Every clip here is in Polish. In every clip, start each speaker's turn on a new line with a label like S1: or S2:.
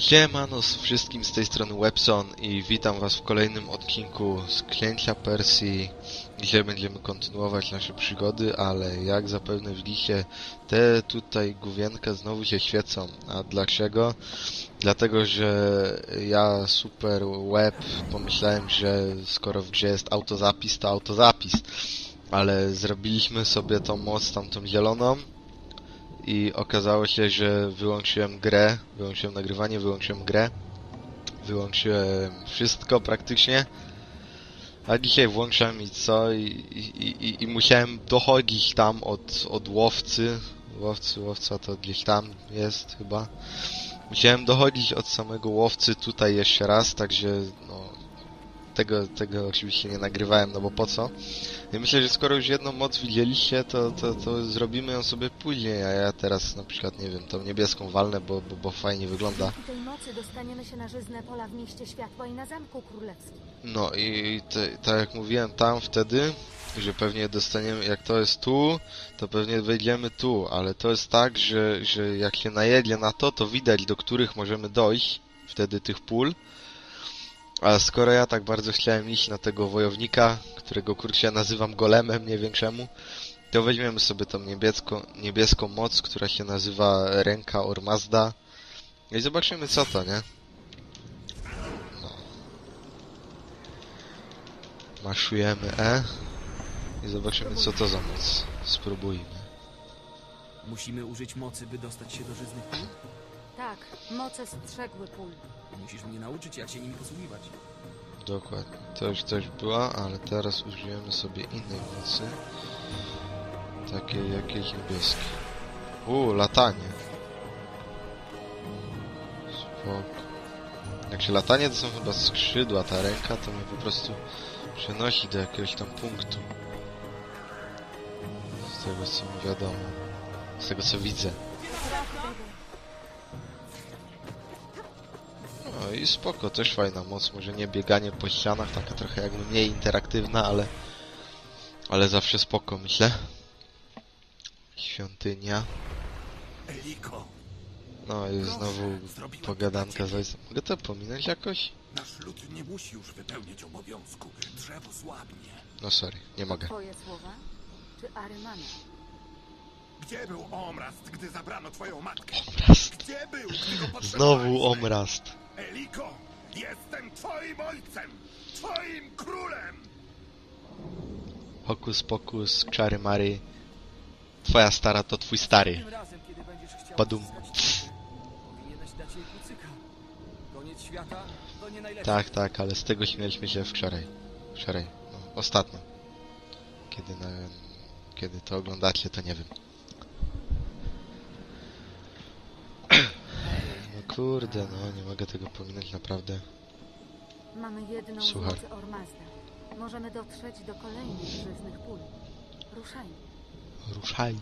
S1: Siemano z wszystkim z tej strony Webson i witam was w kolejnym odcinku z Klęcia Persji. Dzisiaj będziemy kontynuować nasze przygody, ale jak zapewne widzicie, te tutaj główienka znowu się świecą. A dlaczego? Dlatego, że ja super web pomyślałem, że skoro w grze jest autozapis, to autozapis. Ale zrobiliśmy sobie tą moc tamtą zieloną i okazało się, że wyłączyłem grę, wyłączyłem nagrywanie, wyłączyłem grę, wyłączyłem wszystko praktycznie, a dzisiaj włączam i co, i, i, i, i musiałem dochodzić tam od, od łowcy, łowcy, łowca to gdzieś tam jest chyba, musiałem dochodzić od samego łowcy tutaj jeszcze raz, także no, tego, tego oczywiście nie nagrywałem, no bo po co? I myślę, że skoro już jedną moc widzieliście, to, to, to zrobimy ją sobie później, a ja teraz na przykład, nie wiem, tą niebieską walnę, bo, bo, bo fajnie wygląda.
S2: Dzięki tej mocy dostaniemy się na żyzne pola w mieście światła i na zamku królewskim.
S1: No i te, tak jak mówiłem tam wtedy, że pewnie dostaniemy, jak to jest tu, to pewnie wejdziemy tu, ale to jest tak, że, że jak się najedzie na to, to widać do których możemy dojść, wtedy tych pól. A skoro ja tak bardzo chciałem iść na tego wojownika, którego kurczę nazywam golemem, nie wiem czemu, to weźmiemy sobie tą niebieską, niebieską moc, która się nazywa Ręka Ormazda. I zobaczymy co to, nie? No. Maszujemy E i zobaczymy co to za moc. Spróbujmy.
S3: Musimy użyć mocy, by dostać się do żyznych?
S2: Tak, moce strzegły pól.
S3: Musisz mnie nauczyć, jak się nimi posługiwać.
S1: Dokładnie. To już coś była, ale teraz użyjemy sobie innej mocy. Takiej jakiejś niebieskiej. U, latanie. Spoko. Jak się latanie to są chyba skrzydła, ta ręka to mnie po prostu przenosi do jakiegoś tam punktu. Z tego co mi wiadomo. Z tego co widzę. No i spoko, też fajna moc, może nie bieganie po ścianach, taka trochę jakby mniej interaktywna, ale ale zawsze spoko, myślę. Świątynia.
S4: Eliko,
S1: No i znowu pogadanka z ojcem. Mogę to pominąć jakoś?
S4: nasz lud nie musi już wypełniać obowiązku. Drzewo słabnie.
S1: No sorry, nie mogę.
S2: Twoje słowa? Czy Arymana?
S4: Gdzie był Omrast, gdy zabrano twoją matkę?
S1: Omrast.
S4: Gdzie był, gdy go?
S1: Znowu omrast.
S4: Eliko, jestem twoim ojcem! Twoim królem!
S1: Hokus pokus, czary mary. Twoja stara to twój stary.
S3: Razem, kiedy będziesz chciał
S1: Badum.
S3: uzyskać mocy, powinieneś dać jej kucyka. Koniec świata to nie najlepsze.
S1: Tak, tak, ale z tego śmieliśmy się wczoraj. Wczoraj, no, ostatnio. Kiedy na, kiedy to oglądacie, to nie wiem. No kurde, no nie mogę tego pominąć naprawdę.
S2: Mamy jedną
S1: Słuchaj.
S2: z mocy Ormazda. Możemy dotrzeć do kolejnych żyznych pól. Ruszajmy.
S1: Ruszaj.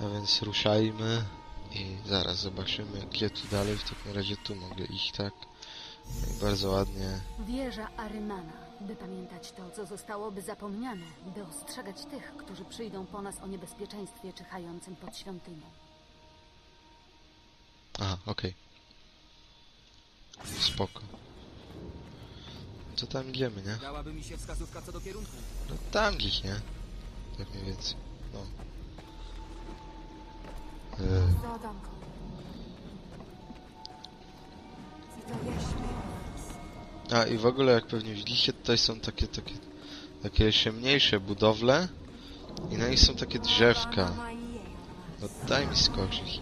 S1: A więc ruszajmy i zaraz zobaczymy gdzie tu dalej. W takim razie tu mogę iść, tak? No i bardzo ładnie.
S2: Wieża Arymana, by pamiętać to, co zostałoby zapomniane, by ostrzegać tych, którzy przyjdą po nas o niebezpieczeństwie czyhającym pod świątynią.
S1: Aha, okej. Spoko. To tam idziemy, nie?
S3: Dałaby mi się wskazówka co do kierunku.
S1: No tam gdzieś, nie? Tak mniej więcej. No.
S2: Zadanko.
S1: A i w ogóle jak pewnie widzicie tutaj są takie takie takie jeszcze mniejsze budowle i na nich są takie drzewka. No daj mi skoczyć.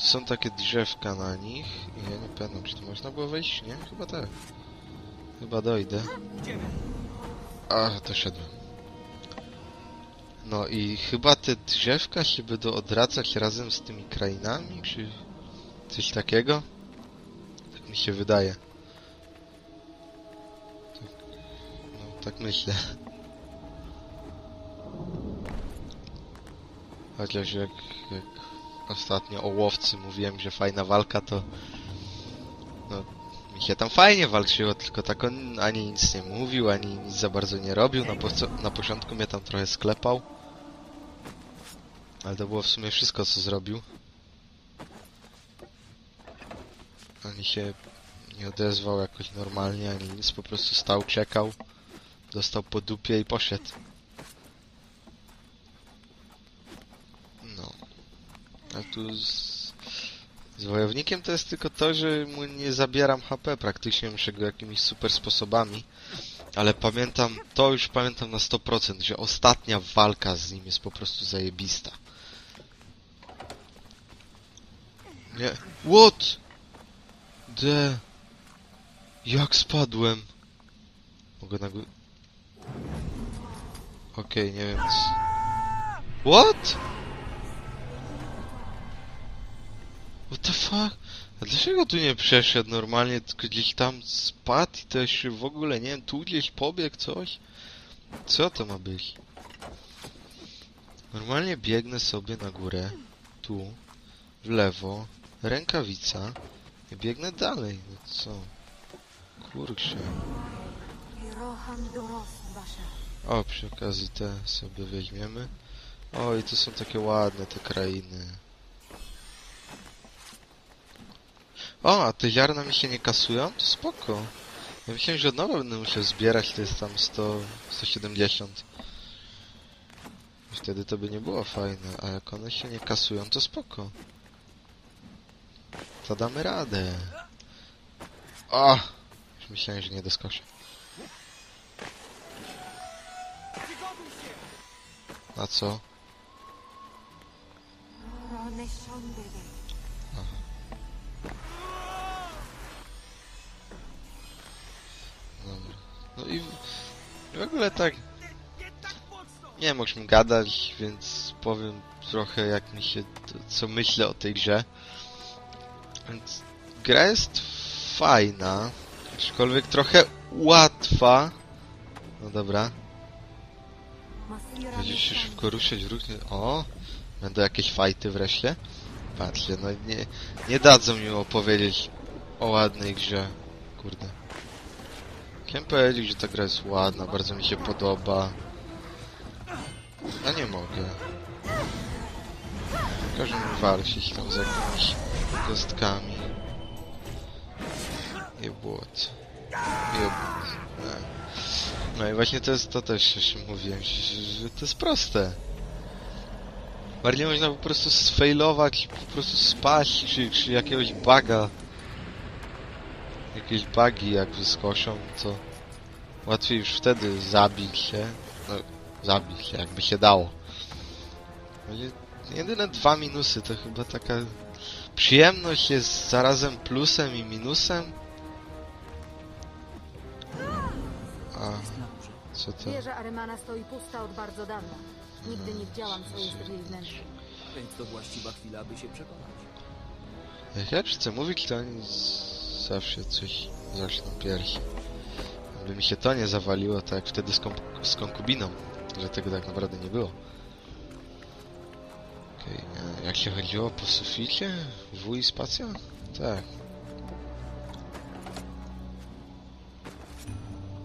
S1: Są takie drzewka na nich i ja nie pamiętam czy tu można było wejść, nie? Chyba tak. Chyba dojdę.
S3: Idziemy.
S1: A, doszedłem. No i chyba te drzewka się będą odradzać razem z tymi krainami, czy coś takiego? Tak mi się wydaje. Tak, no, tak myślę. Chociaż jak, jak ostatnio o łowcy mówiłem, że fajna walka, to no, mi się tam fajnie walczyło, tylko tak on ani nic nie mówił, ani nic za bardzo nie robił. Na, na początku mnie tam trochę sklepał. Ale to było w sumie wszystko, co zrobił. ani się nie odezwał jakoś normalnie, ani nic, po prostu stał, czekał, dostał po dupie i poszedł. No. A tu z, z wojownikiem to jest tylko to, że mu nie zabieram HP, praktycznie muszę go jakimiś super sposobami. Ale pamiętam, to już pamiętam na 100%, że ostatnia walka z nim jest po prostu zajebista. Nie. What? De. Jak spadłem? Mogę na Okej, nie wiem co... What? What the fuck? A dlaczego tu nie przeszedł normalnie, tylko gdzieś tam spadł i jeszcze w ogóle, nie wiem, tu gdzieś pobiegł coś? Co to ma być? Normalnie biegnę sobie na górę, tu, w lewo, rękawica i biegnę dalej, no co? Kurczę. O, przy okazji te sobie weźmiemy. O, i to są takie ładne te krainy. O, a te ziarna mi się nie kasują? To spoko. Ja myślałem, że od nowa będę musiał zbierać, to jest tam 100, 170. I wtedy to by nie było fajne, a jak one się nie kasują, to spoko. To damy radę. O! Już myślałem, że nie doskoczę. A co? No i w- ogóle tak... Nie wiem gadać, więc powiem trochę jak mi się... co myślę o tej grze. Więc gra jest fajna, aczkolwiek trochę łatwa. No dobra. Będziesz się szybko ruszać, ruchnie. O! Będą jakieś fajty wreszcie? Patrzcie, no nie, nie dadzą mi opowiedzieć o ładnej grze. Kurde. Chciałem powiedzieć, że ta gra jest ładna, bardzo mi się podoba. A nie mogę. Każdy mi walczyć tam z jakimiś kostkami. Jebłot. Jebłot. No i właśnie to jest to też, jeszcze mówiłem, że, to jest proste. Bardziej można po prostu sfailować, po prostu spaść, czy, czy jakiegoś buga. Jakieś bugi jak wyskoczą, to łatwiej już wtedy zabić się. No, zabić się, jakby się dało. No Jedyne dwa minusy to chyba taka przyjemność jest zarazem plusem i minusem. A, co to?
S2: Wieża Arymana stoi pusta od bardzo dawna. Nigdy nie widziałam, co jest w jej wnętrzu.
S3: Więc to właściwa chwila, by się przekonać.
S1: Jak ja chcę mówić, to oni z- zawsze coś zaczną pierwsi. Gdyby mi się to nie zawaliło, tak jak wtedy z, z konkubiną, że tego tak naprawdę nie było. Okej, a jak się chodziło po suficie? W i spacja? Tak.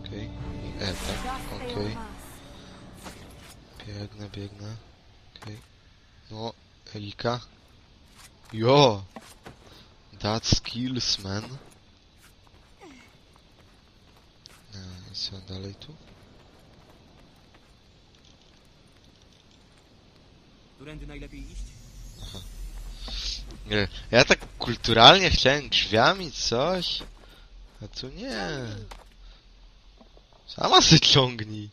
S1: Okej, i E, tak, okej. Biegnę, biegnę. Okej. No, Elika. Jo! That skills, man. E, I co dalej tu?
S3: Którędy najlepiej iść?
S1: Nie, ja tak kulturalnie chciałem drzwiami coś, a tu nie. Sama se ciągnij.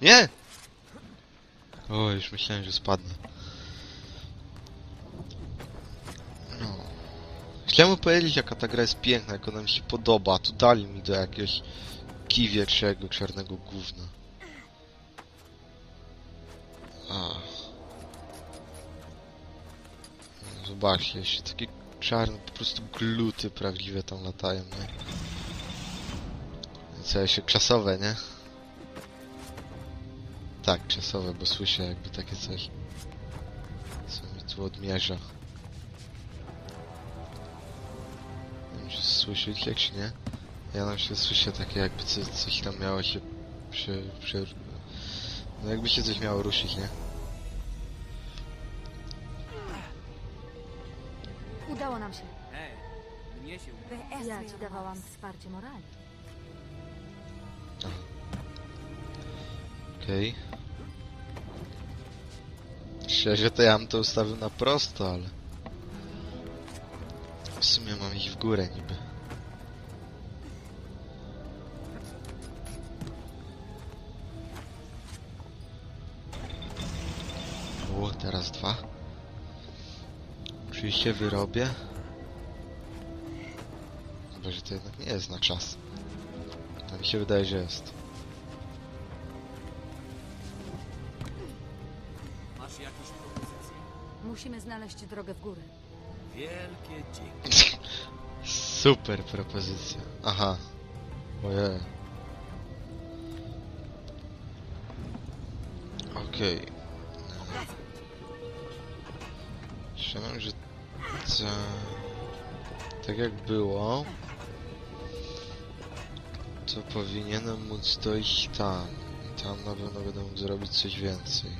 S1: Nie! O, już myślałem, że spadnę. Chciałem powiedzieć, jaka ta gra jest piękna, jak ona mi się podoba, tu dali mi do jakiegoś kiwieczego, czarnego gówna. Zobaczcie, jeszcze takie czarne, po prostu gluty prawdziwe tam latają, nie? Co jeszcze czasowe, nie? Tak, czasowe, bo słyszę jakby takie coś. Co mi tu odmierza. Czy słyszycie, czy nie? Ja na się słyszę takie jakby coś, coś tam miało się prze, prze... No jakby się coś miało ruszyć, nie?
S2: Udało nam się.
S3: Hej, mnie się uda.
S2: Ja ci dawałam wsparcie moralne.
S1: Okej. Szczerze to ja bym to ustawił na prosto, ale... W sumie mam iść w górę niby. O, teraz dwa. Oczywiście wyrobię. Chyba, że to jednak nie jest na czas. To mi się wydaje, że jest.
S3: Masz jakieś propozycje?
S2: Musimy znaleźć drogę w górę.
S3: Wielkie dzięki.
S1: Super propozycja. Aha. Ojej. Okej. Myślałem, że. Tak jak było... To powinienem móc dojść tam. Tam na pewno będę mógł zrobić coś więcej.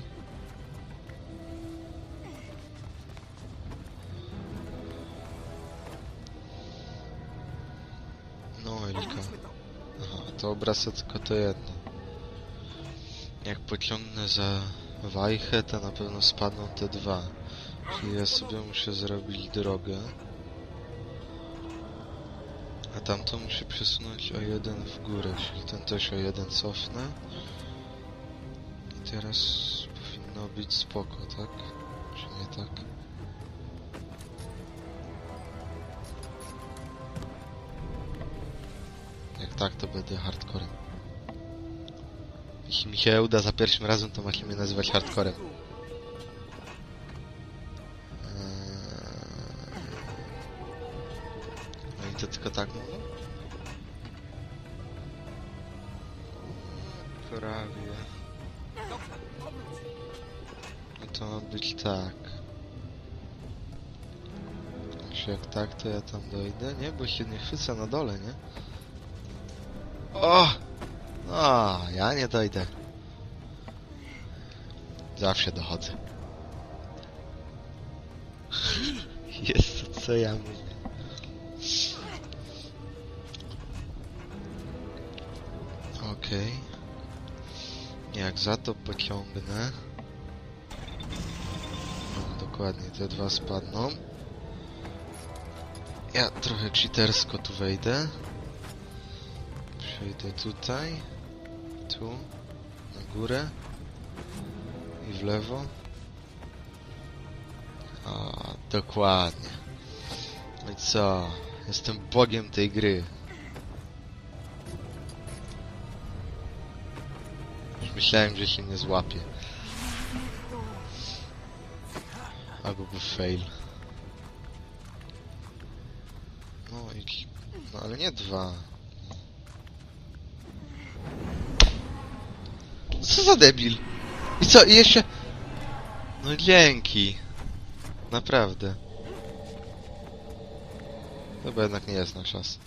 S1: To obraca tylko to jedno. Jak pociągnę za wajchę, to na pewno spadną te dwa. Czyli ja sobie muszę zrobić drogę. A tamto muszę przesunąć o jeden w górę, czyli ten też o jeden cofnę. I teraz powinno być spoko, tak? Czy nie tak? Tak, to będę hardcorem. Jeśli mi się uda za pierwszym razem, to macie mnie nazywać hardcorem. Eee... No i to tylko tak mówię? Prawie. No to ma być tak. Jeśli jak tak, to ja tam dojdę. Nie, bo się nie chwycę na dole, nie? No, ja nie dojdę. Zawsze dochodzę. Jest to, co ja mówię. Okej. Jak za to pociągnę... No, dokładnie, te dwa spadną. Ja trochę cheatersko tu wejdę. Przejdę tutaj, tu, na górę i w lewo. A, dokładnie. No i co? Jestem bogiem tej gry. Już myślałem, że się nie złapie. Albo był fail. No i... No ale nie dwa. Co za debil? I co? I jeszcze... No dzięki. Naprawdę. Chyba jednak nie jest na czas.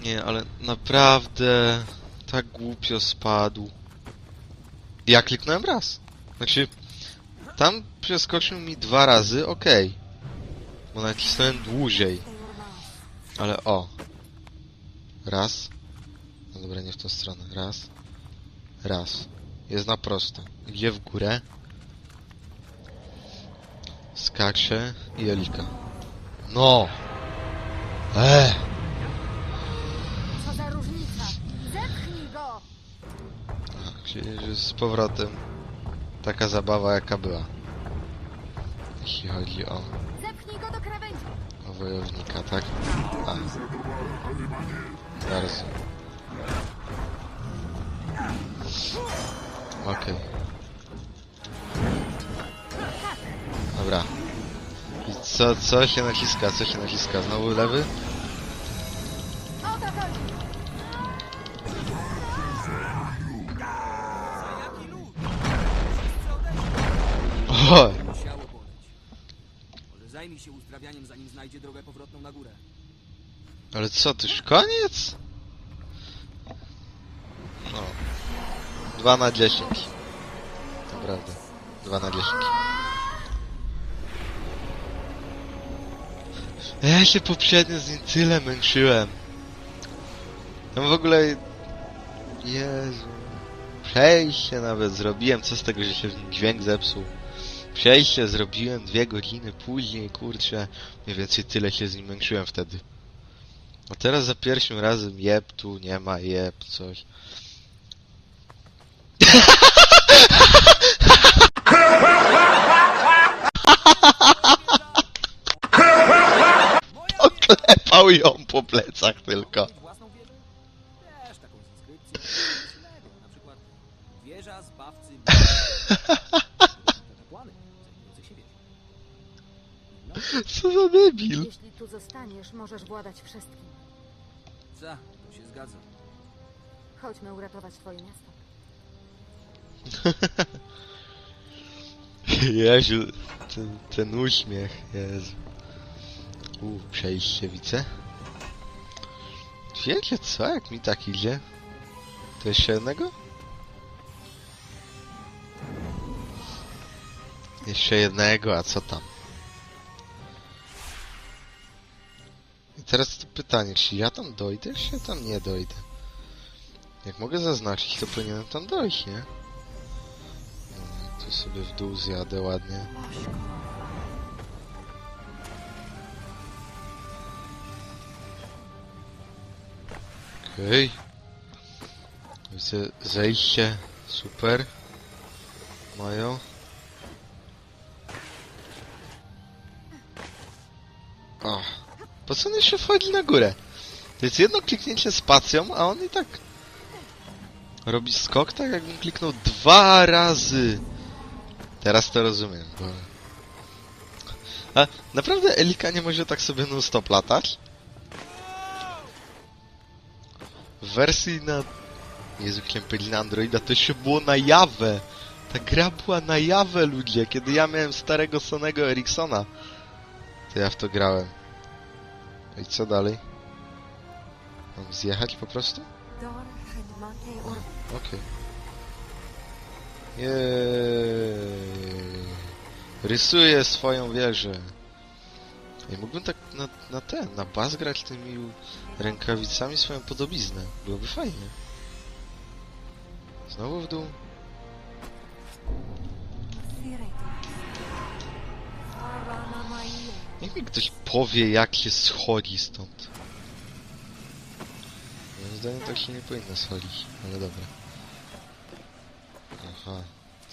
S1: Nie, ale naprawdę... Tak głupio spadł. Ja kliknąłem raz. Znaczy... Tam przeskoczył mi dwa razy, okej. Bo nacisnąłem dłużej. Ale o. Raz. No dobra, nie w tą stronę. Raz. Raz. Jest na prosto. Idzie w górę. Skacze i Elika. No! Eee!
S2: Co za różnica? Zepchnij go!
S1: Czyli że z powrotem taka zabawa jaka była. Jeśli chodzi o,
S2: Zepchnij go do krawędzi!
S1: o wojownika, tak? A. Bardzo. Okej. Dobra. I co, co się naciska? Co się naciska? Znowu lewy? Co, to już koniec? No. 2 na 10. Naprawdę. 2 na 10. Ja się poprzednio z nim tyle męczyłem. No w ogóle... Jezu... Przejście nawet zrobiłem, co z tego, że się dźwięk zepsuł. Przejście zrobiłem dwie godziny później, kurczę. Mniej więcej tyle się z nim męczyłem wtedy. A teraz za pierwszym razem jeb tu, nie ma jeb, coś. Oklepał ją po plecach tylko. Co za debil.
S2: Jeśli tu zostaniesz, możesz władać wszystkim.
S3: Za, to się zgadza.
S2: Chodźmy uratować twoje miasto.
S1: Jezu, ten, ten uśmiech, Jezu. U, przejście widzę. Wiecie co, jak mi tak idzie? To jeszcze jednego? Jeszcze jednego, a co tam? Teraz pytanie, czy ja tam dojdę, czy ja tam nie dojdę? Jak mogę zaznaczyć, to powinienem tam dojść, nie? No, tu sobie w dół zjadę ładnie. Okej. Widzę zejście. Super. Mają. O. Po co on jeszcze wchodzi na górę? To jest jedno kliknięcie spacją, a on i tak robi skok, tak jakbym kliknął dwa razy. Teraz to rozumiem, bo... A naprawdę Elika nie może tak sobie non-stop latać? W wersji na... Jezu, chciałem na Androida, to jeszcze było na Jawę. Ta gra była na Jawę, ludzie. Kiedy ja miałem starego Sonego Ericssona, to ja w to grałem. I co dalej? Mam zjechać po prostu? Okej. Jej. Rysuję swoją wieżę. I mógłbym tak na, na ten, na bas grać tymi rękawicami swoją podobiznę. Byłoby fajnie. Znowu w dół. Niech mi ktoś powie, jak się schodzi stąd. Moim zdaniem tak się nie powinno schodzić, ale dobra. Aha,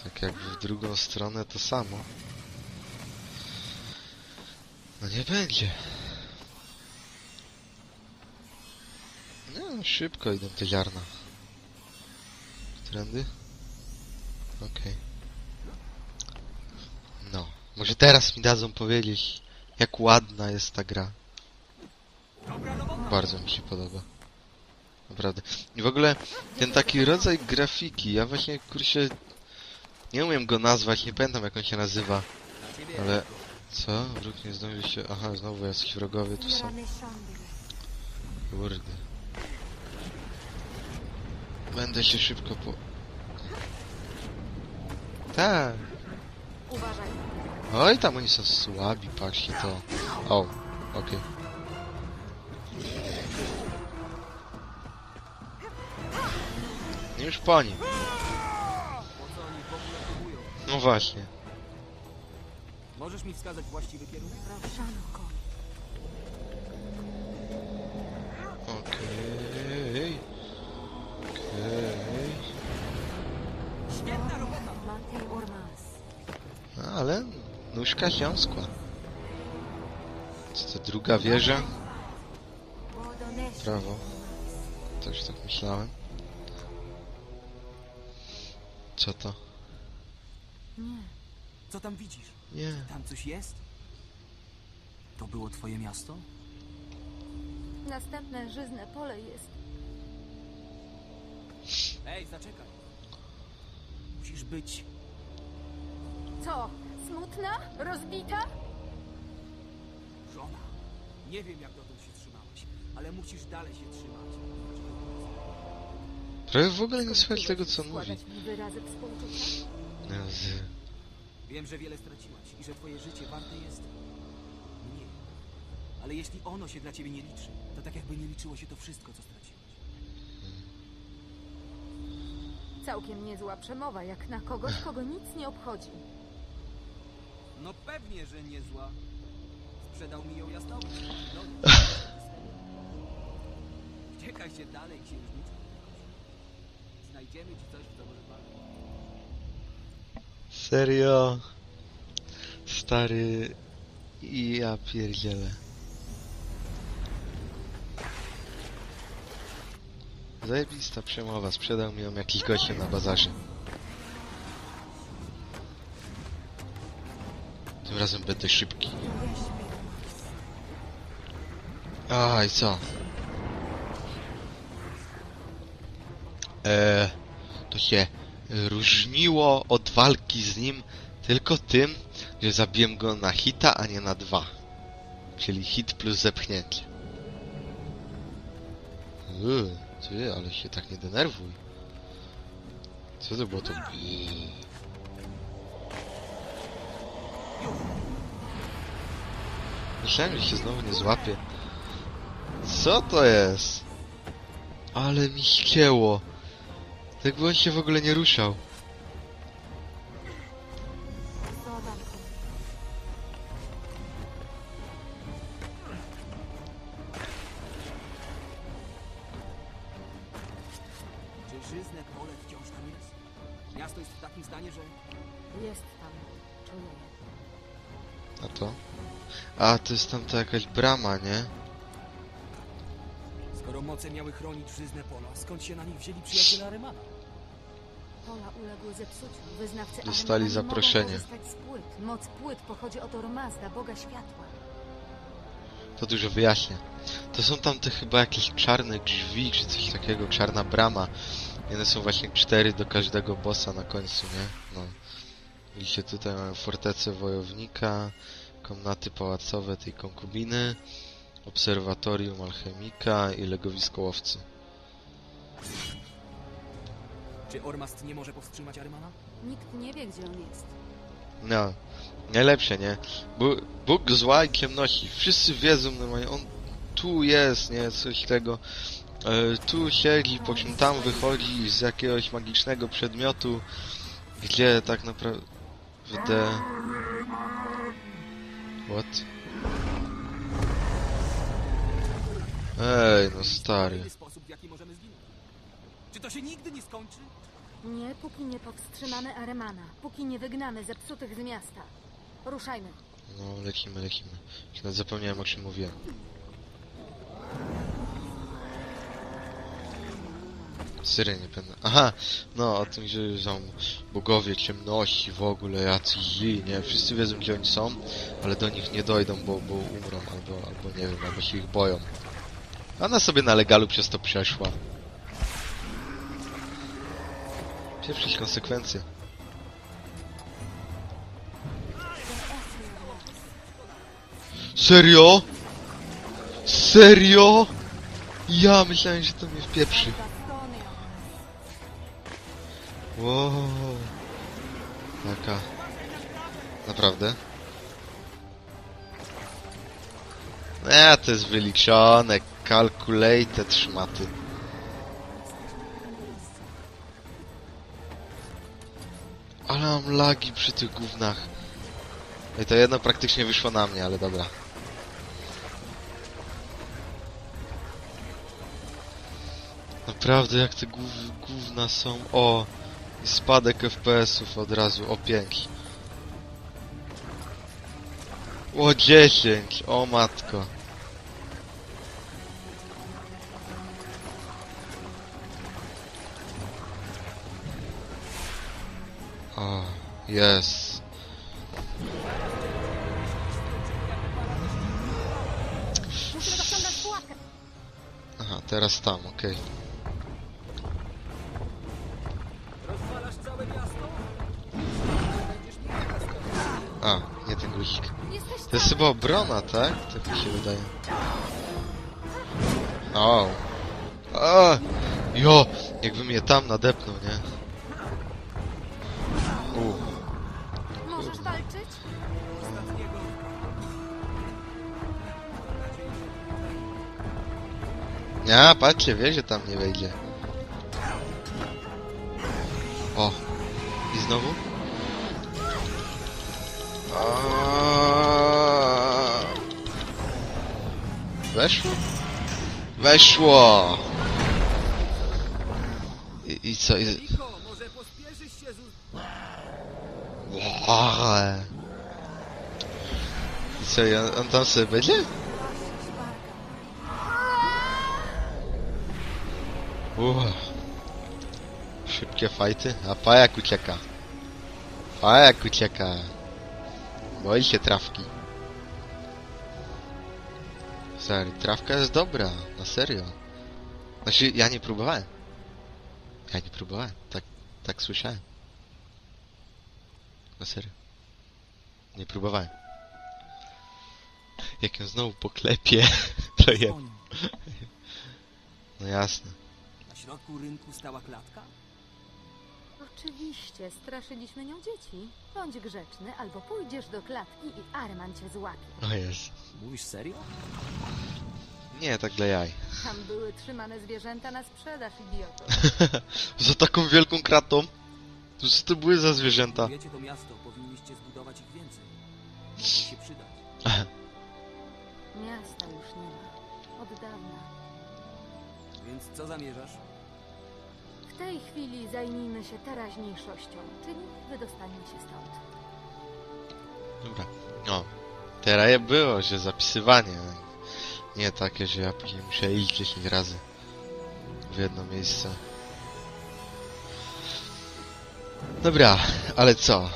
S1: tak jak w drugą stronę to samo. No nie będzie. No, szybko idą te ziarna. Trendy? Okej. No, może teraz mi dadzą powiedzieć, jak ładna jest ta gra. Bardzo mi się podoba. Naprawdę. I w ogóle ten taki rodzaj grafiki, ja właśnie kurczę nie umiem go nazwać, nie pamiętam jak on się nazywa, ale co? Wróg nie zdąży się... Aha, znowu jacyś wrogowie tu są. Kurde. Będę się szybko po... Tak.
S2: Uważaj.
S1: Oj, tam oni są słabi, patrzcie to. O, okej. Już po nim. No właśnie.
S3: Możesz mi wskazać właściwy kierunek?
S1: Okej. Nóżka ziąskła. Co to druga wieża? Prawo. Też tak myślałem. Co to?
S2: Nie.
S3: Co tam widzisz?
S1: Nie.
S3: Tam coś jest? To było twoje miasto?
S2: Następne żyzne pole jest.
S3: Ej, zaczekaj. Musisz być...
S2: Co? Smutna? Rozbita?
S3: żona. Nie wiem, jak dotąd się trzymałaś, ale musisz dalej się trzymać.
S1: Prawie w ogóle nie słychać tego, co mówi.
S2: Składać mi wyrazy współczucia?
S1: Jezu.
S3: Wiem, że wiele straciłaś i że twoje życie warte jest mniej. Ale jeśli ono się dla ciebie nie liczy, to tak jakby nie liczyło się to wszystko, co straciłaś.
S2: Całkiem niezła przemowa, jak na kogoś, kogo nic nie obchodzi.
S3: No pewnie, że nie zła. Sprzedał mi ją jasnowy. No, Uciekajcie dalej, księżniczko. Znajdziemy ci coś, co może bawić.
S1: Serio? Stary... Ja pierdzielę. Zajebista przemowa, sprzedał mi ją jakiś gościem na bazarze. Razem będę szybki. A i co? Eee, to się różniło od walki z nim tylko tym, że zabiłem go na hita, a nie na dwa. Czyli hit plus zepchnięcie. Yy, ty, ale się tak nie denerwuj. Co to było to? Yy. Myślałem, że się znowu nie złapie. Co to jest? Ale mi ścięło. Tak by on się w ogóle nie ruszał. A, to jest tam ta jakaś brama, nie?
S3: Skoro moce miały chronić żyzne pola, skąd się na nich wzięli przyjaciele Arymana?
S2: Pola uległy zepsuciu. Wyznawcy
S1: Dostali zaproszenie.
S2: mogą korzystać z płyt. Moc płyt pochodzi od Ormazda, boga światła.
S1: To dużo wyjaśnia. To są tam te chyba jakieś czarne drzwi, czy coś takiego, czarna brama. I one są właśnie cztery do każdego bossa na końcu, nie? No. Widzicie, tutaj mamy fortecę wojownika, komnaty pałacowe tej konkubiny, obserwatorium alchemika i legowisko łowcy.
S3: Czy Ormast nie może powstrzymać Arymana?
S2: Nikt nie wie, gdzie on jest.
S1: No, najlepsze, nie? Bu- Bóg zła i ciemności. Wszyscy wiedzą, normalnie, on tu jest, nie? Coś tego. E, tu siedzi, po czym tam wychodzi z jakiegoś magicznego przedmiotu, gdzie tak naprawdę... What? Ej, no stary.
S3: Sposób, w jaki możemy zginąć. Czy to się nigdy nie skończy?
S2: Nie, póki nie powstrzymamy Aremana. Póki nie wygnamy zepsutych z miasta. Ruszajmy.
S1: No, lecimy, lecimy. Nawet zapomniałem o czym mówiłem. Syry nie będę. Aha, no o tym, że są bogowie ciemności w ogóle, jacyś nie? Wszyscy wiedzą gdzie oni są, ale do nich nie dojdą, bo, bo umrą, albo, albo nie wiem, albo się ich boją. Ona sobie na legalu przez to przeszła. Pieprzyć konsekwencje. Serio? Serio? Ja myślałem, że to mnie wpieprzy. Wow. Jaka? Naprawdę? Nie, to jest wyliczone. Calculated szmaty. Ale mam lagi przy tych gównach. I to jedno praktycznie wyszło na mnie, ale dobra. Naprawdę, jak te gów, gówna są... O! I spadek FPS-ów od razu o 5. O 10! O matko. O, jest. Aha, teraz tam, okej.
S3: Rozwalasz
S1: A, nie ten guzik. To jest chyba obrona, tak? Tak mi się wydaje. O. A, jo, jakby mnie tam nadepnął, nie? U.
S2: Możesz
S1: walczyć? Nie, patrzcie, wie, że tam nie wejdzie. O. I znowu? Aaaa. Weszło? Weszło! I, i co? I... Wow. I co, i on, on tam sobie będzie? Uff. Szybkie fajty, a pajak ucieka. Pajak ucieka. Boi się trawki. Stary, trawka jest dobra, na serio. Znaczy, ja nie próbowałem. Ja nie próbowałem, tak, tak słyszałem. Na serio. Nie próbowałem. Jak ją znowu poklepie, to je. No jasne.
S3: Na środku rynku stała klatka?
S2: Oczywiście, straszyliśmy nią dzieci. Bądź grzeczny, albo pójdziesz do klatki i Arman cię złapie.
S1: O jest.
S3: Mówisz serio?
S1: Nie, tak dla jaj.
S2: Tam były trzymane zwierzęta na sprzedaż, idioto.
S1: Za taką wielką kratą? To co to były za zwierzęta?
S3: Wiecie to miasto, powinniście zbudować ich więcej. Mogą się przydać.
S2: Miasta już nie ma. Od dawna.
S3: Więc co zamierzasz?
S2: W tej chwili zajmijmy się teraźniejszością, czyli wydostanie się stąd.
S1: Dobra. O. Teraz było, że zapisywanie. Nie takie, że ja później muszę iść 10 razy w jedno miejsce. Dobra, ale co?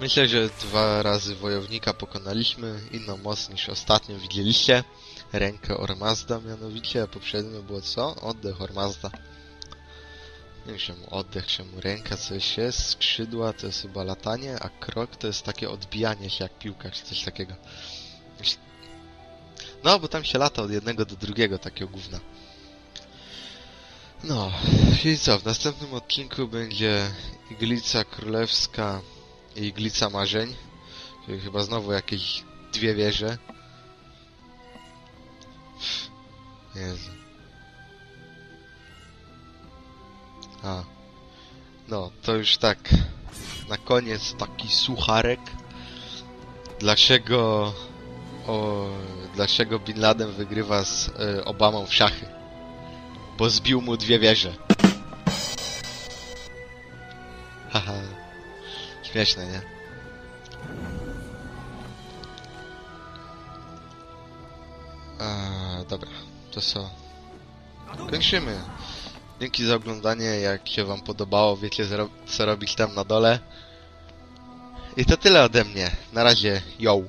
S1: Myślę, że dwa razy wojownika pokonaliśmy, inną moc niż ostatnio widzieliście. Rękę Ormazda mianowicie, a poprzednio było co? Oddech Ormazda. Nie wiem czemu oddech, czemu ręka coś jest, skrzydła to jest chyba latanie, a krok to jest takie odbijanie się jak piłka, czy coś takiego. No, bo tam się lata od jednego do drugiego, takiego gówna. No, i co, w następnym odcinku będzie Iglica Królewska i Iglica Marzeń, czyli chyba znowu jakieś dwie wieże. Jezu. A. No, to już tak na koniec taki sucharek. Dlaczego o, dlaczego Bin Laden wygrywa z e, Obamą w szachy? Bo zbił mu dwie wieże. Haha. Śmieszne, nie? A, dobra, to co? Kończymy. Dzięki za oglądanie, jak się wam podobało, wiecie co robić tam na dole. I to tyle ode mnie. Na razie, yo!